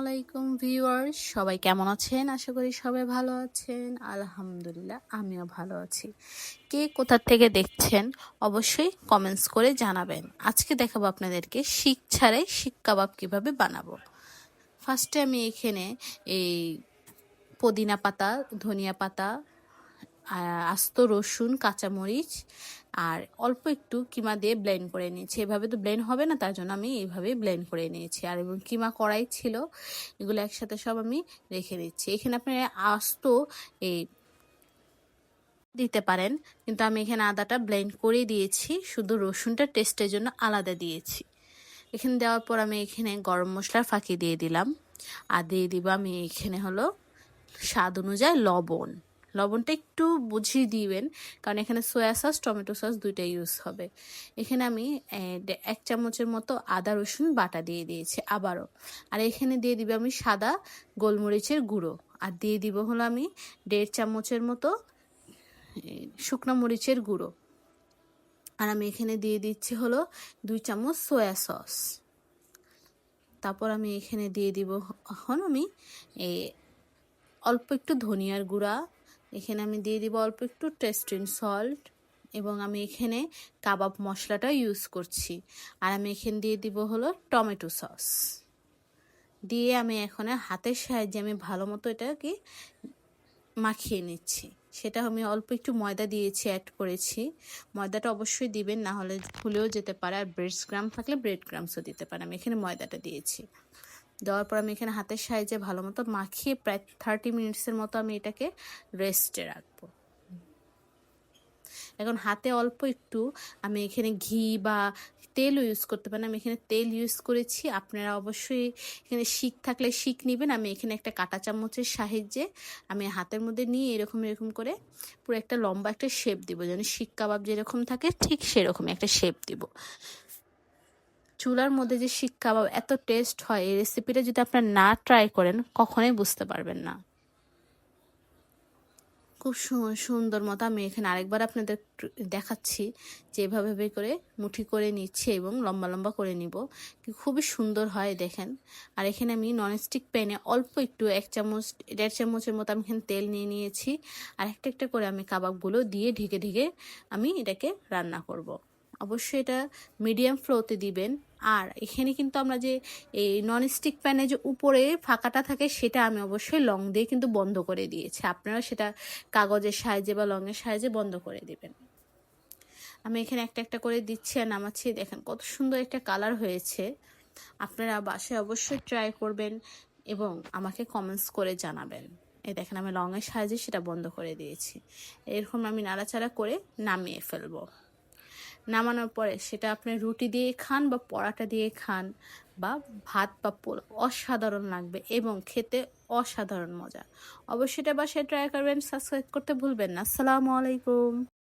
আলাইকুম ভিউয়ার্স, সবাই কেমন আছেন? আশা করি সবাই ভালো আছেন। আলহামদুলিল্লাহ, আমিও ভালো আছি। কে কোথা থেকে দেখছেন, অবশ্যই কমেন্টস করে জানাবেন। আজকে দেখাবো আপনাদেরকে শিক ছাড়াই শিক কাবাব কীভাবে বানাবো। ফার্স্টে আমি এখানে এই পুদিনা পাতা, ধনিয়া পাতা আস্ত রসুন, কাঁচামরিচ আর অল্প একটু কিমা দিয়ে ব্লেন্ড করে নিয়েছি। এভাবে তো ব্লেন্ড হবে না, তার জন্য আমি এইভাবে ব্লেন্ড করে নিয়েছি। আর এবং কিমা কড়াই ছিল, এগুলো একসাথে সব আমি রেখে দিচ্ছি। এখানে আপনি আস্ত এই দিতে পারেন, কিন্তু আমি এখানে আদাটা ব্লেন্ড করে দিয়েছি, শুধু রসুনটা টেস্টের জন্য আলাদা দিয়েছি। এখানে দেওয়ার পর আমি এখানে গরম মশলার ফাঁকি দিয়ে দিলাম। আর দিয়ে দিব আমি এখানে হলো স্বাদ অনুযায়ী লবণ। লবণটা একটু বুঝিয়ে দিবেন, কারণ এখানে সয়া সস টমেটো সস দুইটা ইউজ হবে। এখানে আমি এক চামচের মতো আদা, রসুন বাটা দিয়ে দিয়েছি আবারও। আর এখানে দিয়ে দিবে আমি সাদা গোলমরিচের গুঁড়ো। আর দিয়ে দিব হলো আমি দেড় চামচের মতো শুকনো মরিচের গুঁড়ো। আর আমি এখানে দিয়ে দিচ্ছি হলো দুই চামচ সয়া সস তারপর আমি এখানে দিয়ে দিব এখন আমি অল্প একটু ধনিয়ার গুঁড়া এখানে আমি দিয়ে দিব অল্প একটু টেস্টিং সল্ট এবং আমি এখানে কাবাব মশলাটা ইউজ করছি। আর আমি এখানে দিয়ে দিব হলো টমেটো সস। দিয়ে আমি এখন হাতের সাহায্যে আমি ভালো মতো এটাকে মাখিয়ে নিচ্ছি। সেটা আমি অল্প একটু ময়দা দিয়েছি অ্যাড করেছি। ময়দাটা অবশ্যই দিবেন, না হলে ভুলেও যেতে পারে। আর ব্রেড গ্রাম থাকলে ব্রেড গ্রামসও দিতে পারে আমি এখানে ময়দাটা দিয়েছি। দেওয়ার পর আমি এখানে হাতের সাহায্যে ভালো মতো মাখিয়ে প্রায় থার্টি মিনিটসের মতো আমি এটাকে রেস্টে রাখব। এখন হাতে অল্প একটু আমি এখানে ঘি বা তেলও ইউজ করতে পারেন। আমি এখানে তেল ইউজ করেছি। আপনারা অবশ্যই এখানে শিক থাকলে শিক নেবেন। আমি এখানে একটা কাটা চামচের সাহায্যে আমি হাতের মধ্যে নিয়ে এরকম এরকম করে পুরো একটা লম্বা একটা শেপ দিব। যেন শিক কাবাব যেরকম থাকে, ঠিক সেরকমই একটা শেপ দিব। চুলার মধ্যে যে শিক কাবাব এত টেস্ট হয়, এই রেসিপিটা যদি আপনার না ট্রাই করেন, কখনোই বুঝতে পারবেন না। খুব সুন্দর মতো আমি এখানে আরেকবার আপনাদের দেখাচ্ছি যে এভাবে করে মুঠি করে নিচ্ছি এবং লম্বা লম্বা করে নিব। খুবই সুন্দর হয় দেখেন। আর এখানে আমি ননস্টিক প্যানে অল্প একটু এক চামচ, দেড় চামচের মতো আমি এখানে তেল নিয়ে নিয়েছি। আর একটা একটা করে আমি কাবাবগুলো দিয়ে ঢেকে ঢেকে আমি এটাকে রান্না করব। অবশ্যই এটা মিডিয়াম ফ্লোতে দিবেন। আর এখানে কিন্তু আমরা যে এই ননস্টিক প্যানে যে উপরে ফাঁকাটা থাকে, সেটা আমি অবশ্যই লং দিয়ে কিন্তু বন্ধ করে দিয়েছি। আপনারা সেটা কাগজের সাহায্যে বা লংয়ের সাহায্যে বন্ধ করে দেবেন। আমি এখানে একটা একটা করে দিচ্ছি আর নামাচ্ছি। দেখেন কত সুন্দর একটা কালার হয়েছে। আপনারা বাসায় অবশ্যই ট্রাই করবেন এবং আমাকে কমেন্টস করে জানাবেন। এই দেখেন আমি লংয়ের সাহায্যে সেটা বন্ধ করে দিয়েছি। এরকম আমি নাড়াচাড়া করে নামিয়ে ফেলব। নামানোর পরে সেটা আপনি রুটি দিয়ে খান বা পরাটা দিয়ে খান বা ভাত বা পোলাও অসাধারণ লাগবে এবং খেতে অসাধারণ মজা। অবশ্যই এটা বাসায় ট্রাই করবেন সাবস্ক্রাইব করতে ভুলবেন না। আসসালামু আলাইকুম।